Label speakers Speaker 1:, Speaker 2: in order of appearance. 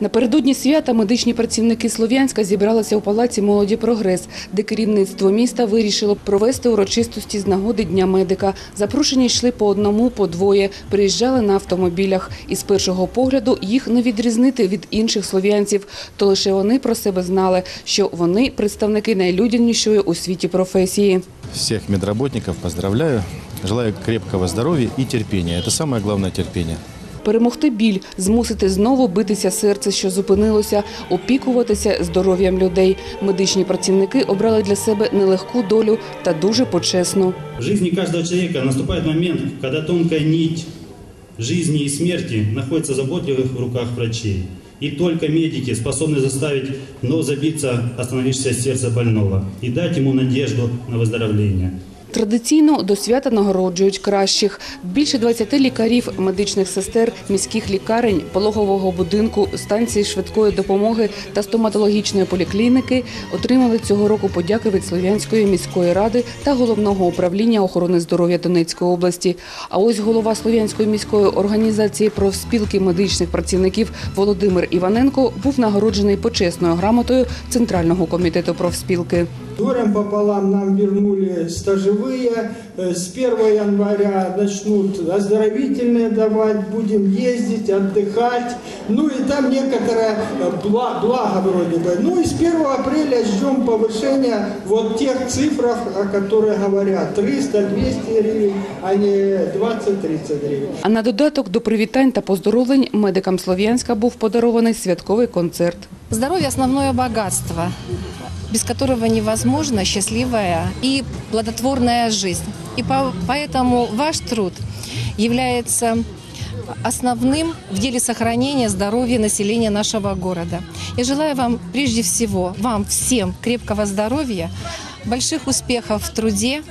Speaker 1: Напередодні свята медичні працівники Слов'янська зібралися у палаці «Молоді Прогрес», де керівництво міста вирішило провести урочистості з нагоди Дня медика. Запрошені йшли по одному, по двоє, приїжджали на автомобілях. І з першого погляду їх не відрізнити від інших слов'янців. То лише вони про себе знали, що вони представники найлюдянішої у світі професії.
Speaker 2: Всех медработников поздравляю. Желаю крепкого здоровья и терпения. Это самое главное терпение
Speaker 1: Перемогти біль, змусити знову битися серце, що зупинилося, опікуватися здоров'ям людей. Медичні працівники обрали для себе нелегку долю та дуже почесну.
Speaker 3: В жизни каждого человека наступает момент, когда тонкая нить жизни и смерти находится в заботливых руках врачей. И только медики способны заставить вновь забиться остановившееся сердце больного и дать ему надежду на выздоровление.
Speaker 1: Традиційно до свята нагороджують кращих. Більше 20 лікарів, медичних сестер, міських лікарень, пологового будинку, станції швидкої допомоги та стоматологічної поліклініки отримали цього року подяки від Слов'янської міської ради та головного управління охорони здоров'я Донецької області. А ось голова Слов'янської міської організації профспілки медичних працівників Володимир Іваненко був нагороджений почесною грамотою Центрального комітету профспілки.
Speaker 4: Горем пополам нам вернули стажевые. Э, С 1 января начнут оздоровительные давать, будем ездить, отдыхать. Ну и там некоторое э, бла- благо вроде бы. Ну и с 1 апреля ждем повышения вот тех цифрах, о которых говорят. 300-200 гривен, а не 20-30 гривен.
Speaker 1: А на додаток до привітань та поздоровлень медикам Слов'янська був подарований святковий концерт.
Speaker 5: Здоровье – основное богатство, без которого невозможна счастливая и плодотворная жизнь. И по- поэтому ваш труд является основным в деле сохранения здоровья населения нашего города. Я желаю вам прежде всего, вам всем крепкого здоровья, больших успехов в труде,